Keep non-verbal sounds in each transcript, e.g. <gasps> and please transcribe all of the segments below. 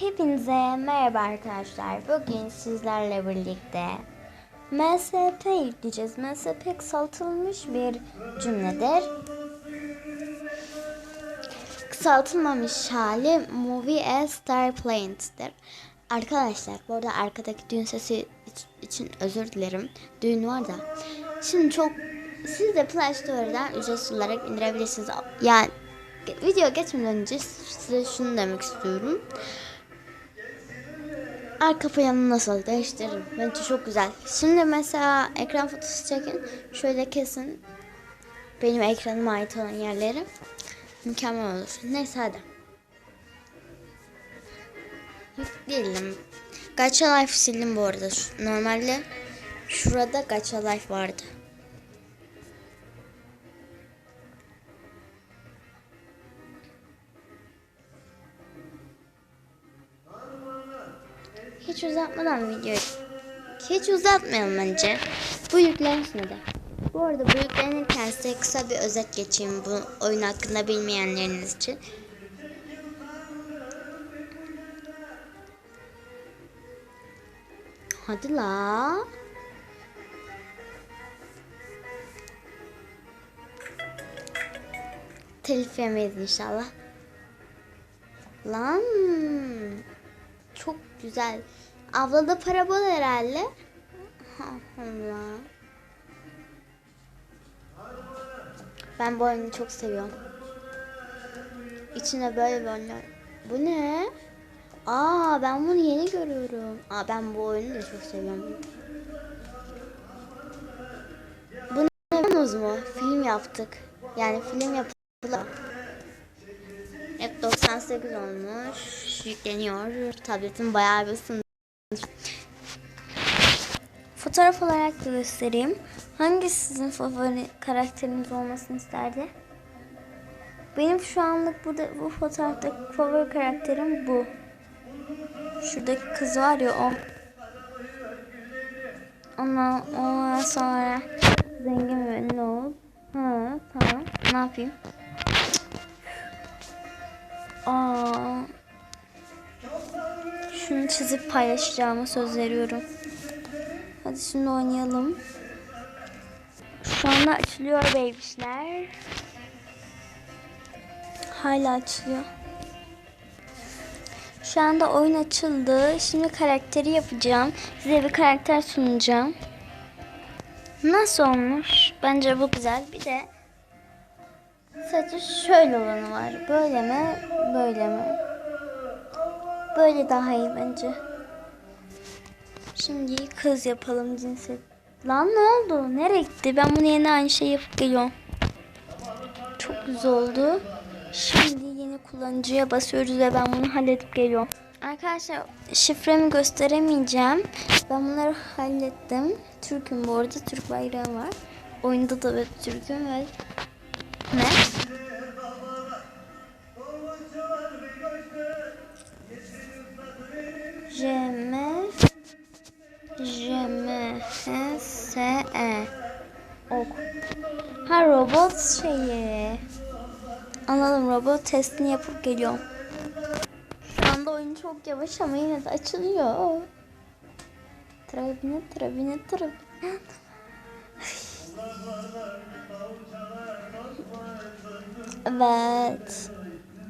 Hepinize merhaba arkadaşlar. Bugün sizlerle birlikte MSP yükleyeceğiz. MSP kısaltılmış bir cümledir. Kısaltılmamış hali Movie as Star Planes'tir. Arkadaşlar bu arada arkadaki düğün sesi iç- için özür dilerim. Düğün var da. Şimdi çok siz de Play Store'dan ücretsiz olarak indirebilirsiniz. Yani video geçmeden önce size şunu demek istiyorum. Arka planı nasıl değiştiririm? Bence çok güzel. Şimdi mesela ekran fotosu çekin. Şöyle kesin. Benim ekranıma ait olan yerleri. Mükemmel olur. Neyse hadi. Yükleyelim. Gacha Life sildim bu arada. Normalde şurada Gacha Life vardı. Hiç uzatmadan videoyu hiç uzatmayalım bence. Bu yüklensin de. Bu arada bu yüklenirken size kısa bir özet geçeyim bu oyun hakkında bilmeyenleriniz için. Hadi la. Telif yemeyiz inşallah. Lan. Çok güzel. Avlada para bol herhalde. Allah. Ben bu oyunu çok seviyorum. İçine böyle böyle. Bu ne? Aa ben bunu yeni görüyorum. Aa ben bu oyunu da çok seviyorum. Bu ne mu? Film yaptık. Yani film yapıldı. Evet 98 olmuş. Yükleniyor. Tabletim bayağı bir ısındı. Fotoğraf olarak da göstereyim. Hangisi sizin favori karakteriniz olmasını isterdi? Benim şu anlık burada bu fotoğraftaki favori karakterim bu. Şuradaki kız var ya o. Ondan, ondan sonra zengin ve ünlü ol. Ha, tamam. Ne yapayım? Aa, şunu çizip paylaşacağıma söz veriyorum. Hadi şimdi oynayalım. Şu açılıyor bebişler. Hala açılıyor. Şu anda oyun açıldı. Şimdi karakteri yapacağım. Size bir karakter sunacağım. Nasıl olmuş? Bence bu güzel. Bir de sadece şöyle olanı var. Böyle mi? Böyle mi? Böyle daha iyi bence. Şimdi kız yapalım cinsiyet. Lan ne oldu? Nereye gitti? Ben bunu yeni aynı şey yapıp geliyorum. Çok güzel oldu. Şimdi yeni kullanıcıya basıyoruz ve ben bunu halledip geliyorum. Arkadaşlar şifremi gösteremeyeceğim. Ben bunları hallettim. Türk'üm bu arada. Türk bayrağı var. Oyunda da ben Türk'üm ve şeyi. Anladım robot testini yapıp geliyorum. Şu anda oyun çok yavaş ama yine de açılıyor. Trabine trabine trabine. Evet.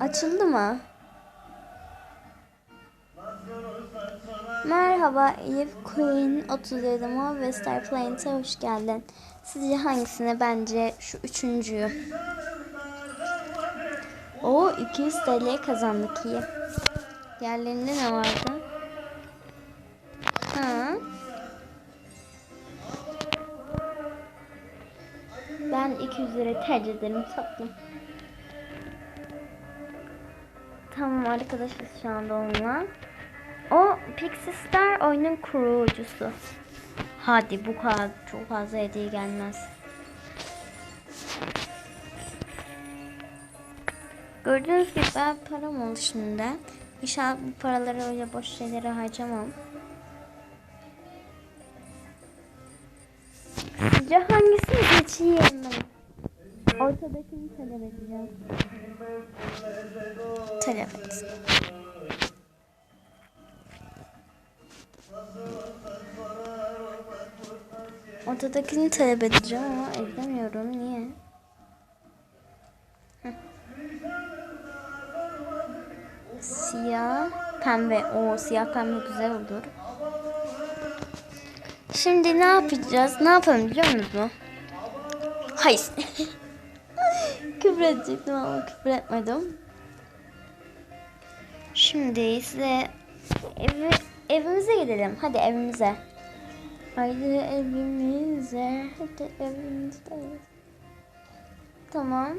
Açıldı mı? Merhaba Eve Queen 37 Mo ve Star Plane'e hoş geldin. Sizce hangisine? Bence şu üçüncüyü. O 200 TL kazandık iyi. Diğerlerinde ne vardı? Ha. Ben 200 lira tercih ederim tatlım. Tamam arkadaşız şu anda onunla. Pixie Star oyunun kurucusu. Hadi bu kadar çok fazla hediye gelmez. Gördüğünüz gibi ben param oldu şimdi. İnşallah bu paraları öyle boş şeylere harcamam. Sizce hangisini seçeyim? Ortadakini talep edeceğim. Talep et. Ortadakini talep edeceğim ama edemiyorum. Niye? Siyah, pembe. O siyah pembe güzel olur. Şimdi ne yapacağız? Ne yapalım biliyor musunuz? Hayır. <laughs> küfür edecektim ama küfür etmedim. Şimdi size evi, evimize gidelim. Hadi evimize. Haydi evimize. Hadi evimize. Tamam.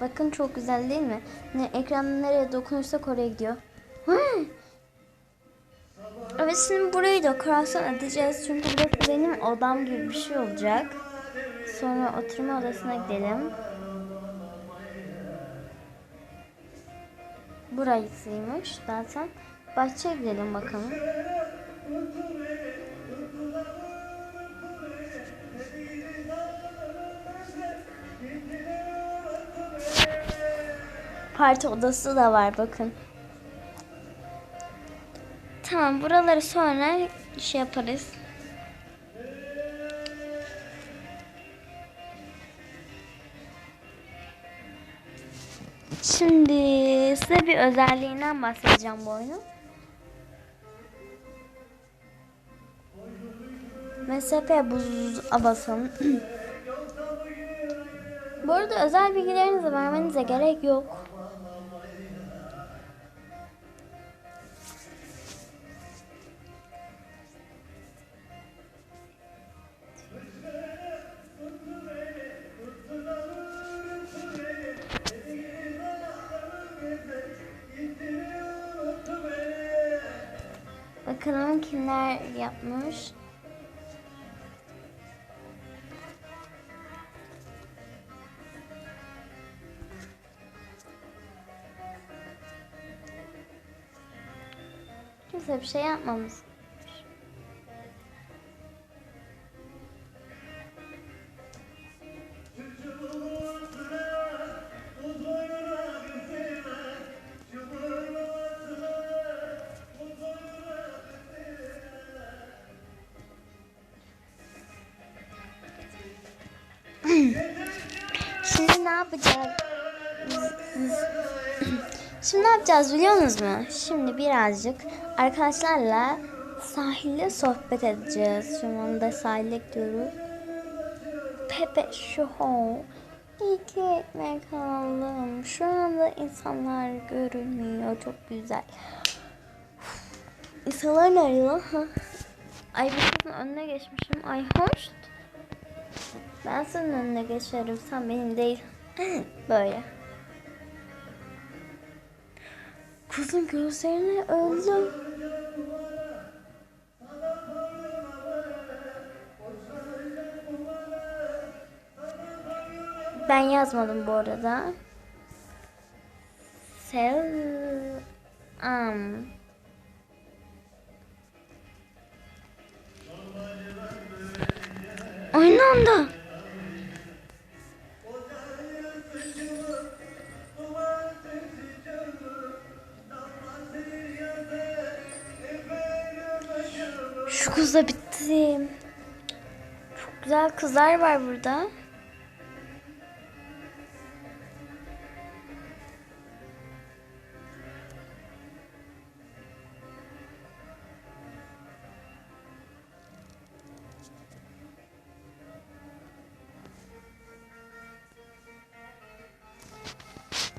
Bakın çok güzel değil mi? Ne, ekran nereye dokunursak oraya gidiyor. Hı! Evet şimdi burayı da dekorasyon edeceğiz. Çünkü burası benim odam gibi bir şey olacak. Sonra oturma odasına gidelim. Burasıymış zaten. Bahçeye gidelim bakalım. Parti odası da var bakın. Tamam buraları sonra şey yaparız. Şimdi size bir özelliğinden bahsedeceğim bu oyunun. MSP buz basalım. bu arada özel bilgilerinizi vermenize gerek yok. Bakalım kimler yapmış. Kimse bir şey yapmamış. <laughs> Şimdi ne yapacağız? <clears throat> Şimdi ne yapacağız biliyor musunuz? Şimdi birazcık arkadaşlarla sahilde sohbet edeceğiz. Şu anda sahile gidiyoruz. Pepe Show. İki ekmek aldım. Şu anda insanlar görünmüyor. Çok güzel. İnsanlar nerede lan? Ay bir önüne geçmişim. Ay hoş. Ben senin önüne geçerim. Sen benim değil. <laughs> Böyle. Kızın gözlerine öldüm. Ben yazmadım bu arada. Selam. Aynı anda. Kızlar var burada.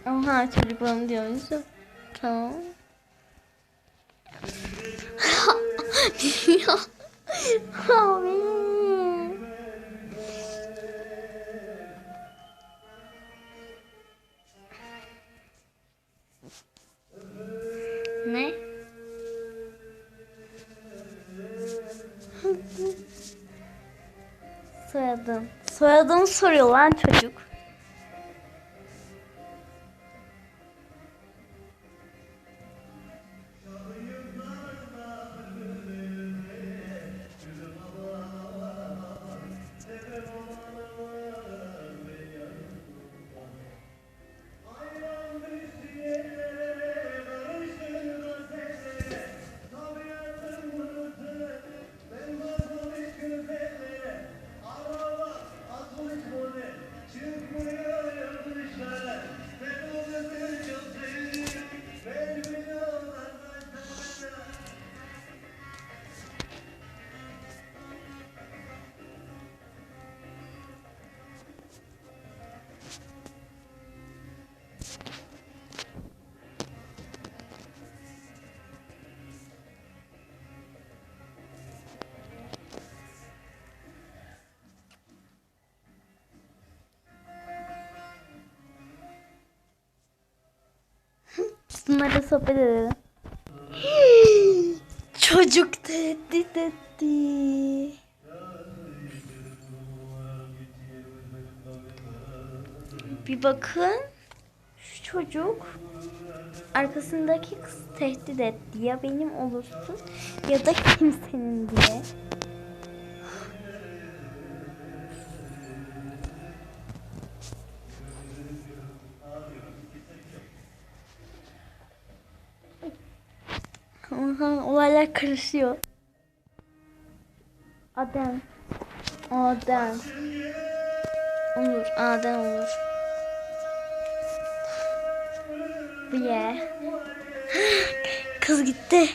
Oha çocuklarım diyormuşum. Tamam. Ne? Soyadım. Soyadımı soruyor lan çocuk. Bunlarla sohbet edelim. <gasps> Çocuk tehdit etti. Bir bakın. Şu çocuk arkasındaki kız tehdit etti. Ya benim olursun ya da kimsenin diye. Aha, olaylar karışıyor. Adem. Adem. Olur. Adem olur. Bu ye. <gasps> Kız gitti.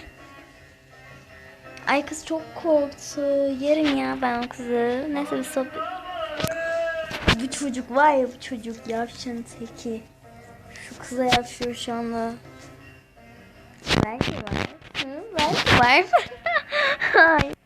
Ay kız çok korktu. Yerim ya ben o kızı. Neyse bir sohbet. Bu çocuk var ya bu çocuk yavşan teki. Şu kıza yapışıyor şu anda. Belki var. Hı, <laughs> belki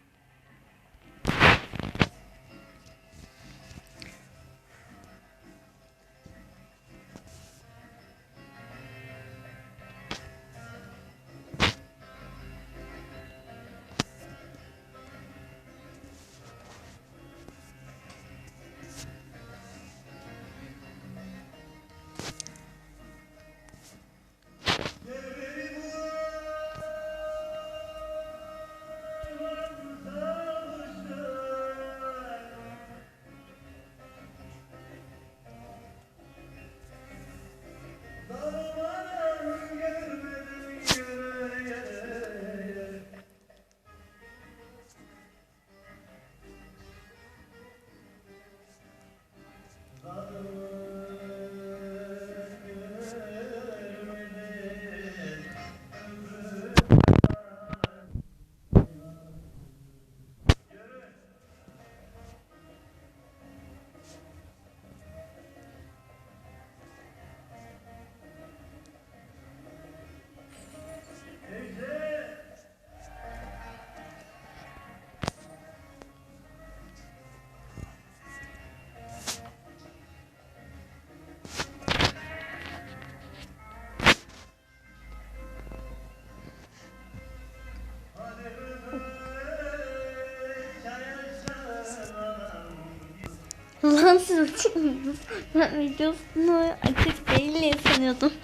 Lan siz açık mısınız? Ben videosunu açık değil diye sanıyordum. <laughs>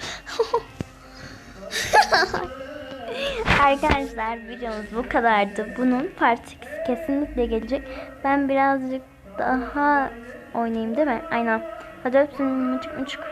Arkadaşlar videomuz bu kadardı. Bunun part 2'si kesinlikle gelecek. Ben birazcık daha oynayayım değil mi? Aynen. Hadi öpsün. Mıçık mıçık.